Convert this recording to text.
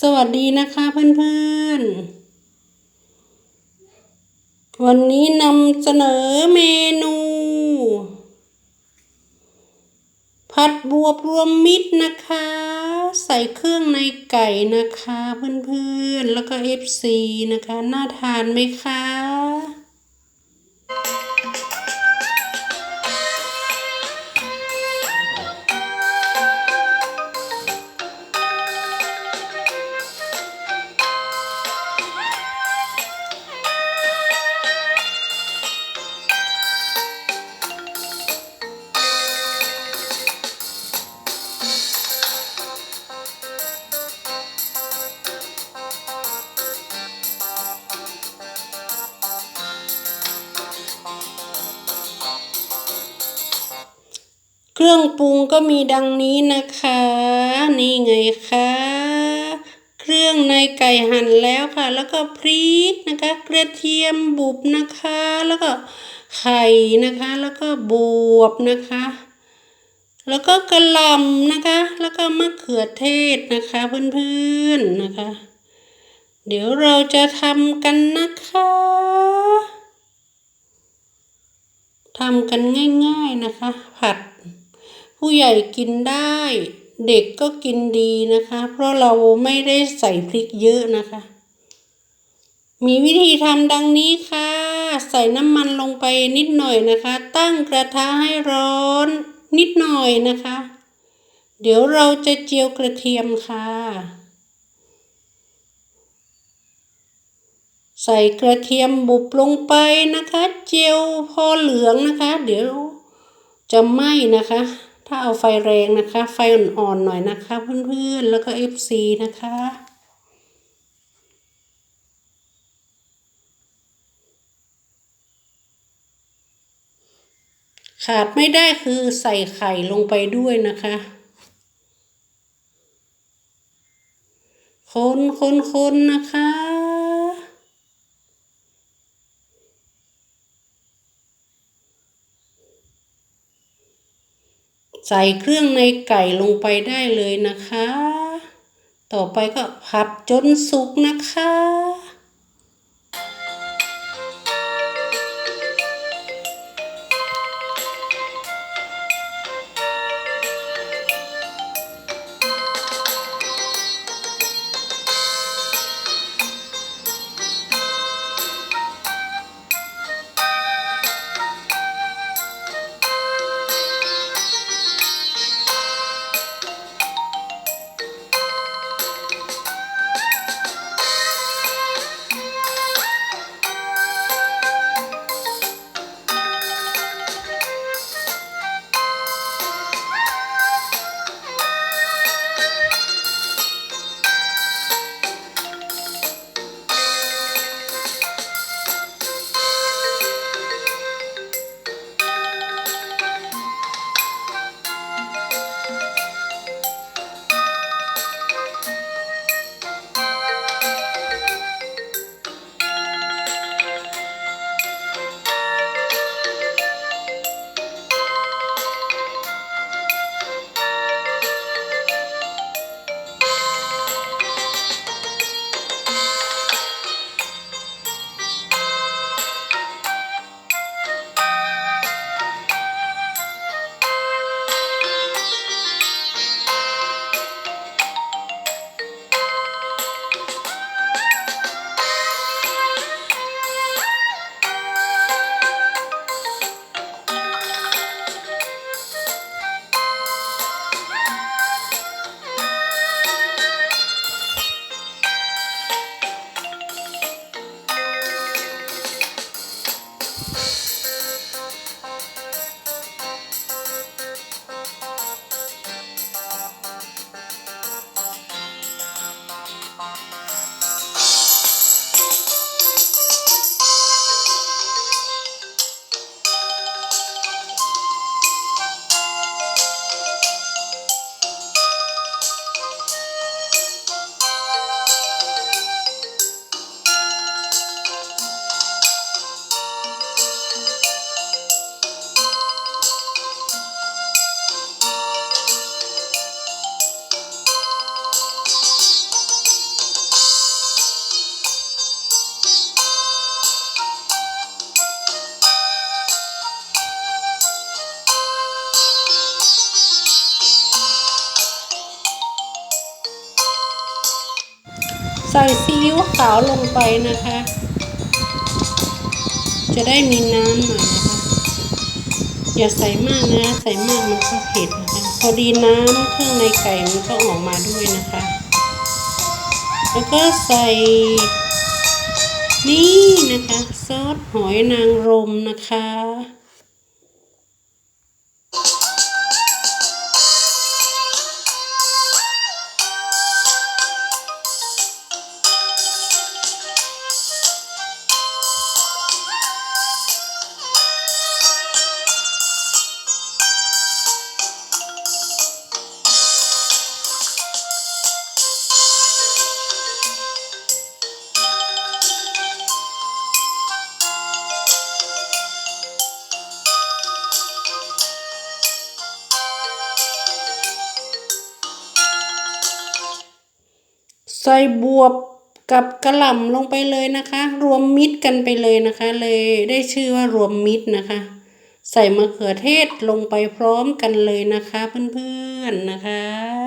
สวัสดีนะคะเพื่อนๆ วันนี้นำเสนอเมนู ผัดบวบรวมมิตรนะคะ ใส่เครื่องในไก่นะคะเพื่อนๆ แล้วก็เอฟซีนะคะ น่าทานไหมคะ เครื่องปรุงก็มีดังนี้นะคะ นี่ไงคะเครื่องในไก่หั่นแล้วค่ะ แล้วก็พริกนะคะ กระเทียมบุบนะคะ แล้วก็ไข่นะคะ แล้วก็บวบนะคะ แล้วก็กระหล่ำนะคะ แล้วก็มะเขือเทศนะคะเพื่อนๆนะคะ เดี๋ยวเราจะทำกันนะคะทำกันง่าย ๆนะคะ ผัด ผู้ใหญ่กินได้ เด็กก็กินดีนะคะ เพราะเราไม่ได้ใส่พริกเยอะนะคะ มีวิธีทำดังนี้ค่ะ ใส่น้ำมันลงไปนิดหน่อยนะคะ ตั้งกระทะให้ร้อนนิดหน่อยนะคะ เดี๋ยวเราจะเจียวกระเทียมค่ะ ใส่กระเทียมบุบลงไปนะคะ เจียวพอเหลืองนะคะ เดี๋ยวจะไหม้นะคะ ถ้าเอาไฟแรงนะคะ ไฟอ่อนๆหน่อยนะคะ เพื่อนๆ แล้วก็ FC นะคะ ขาดไม่ได้คือใส่ไข่ลงไปด้วยนะคะ คนคนคนนะคะ ใส่เครื่องในไก่ลงไปได้เลยนะคะ ต่อไปก็ผัดจนสุกนะคะ ใส่ซีอิ๊วขาวลงไปนะคะ จะได้มีน้ำหน่อยนะคะ อย่าใส่มากนะ ใส่มากมันก็เผ็ดนะคะ พอดีน้ำเครื่องในไก่มันก็ออกมาด้วยนะคะ แล้วก็ใส่นี่นะคะ ซอสหอยนางรมนะคะ ใส่บวบกับกระหล่ำลงไปเลยนะคะ รวมมิตรกันไปเลยนะคะ เลยได้ชื่อว่ารวมมิตรนะคะ ใส่มะเขือเทศลงไปพร้อมกันเลยนะคะ เพื่อนๆนะคะ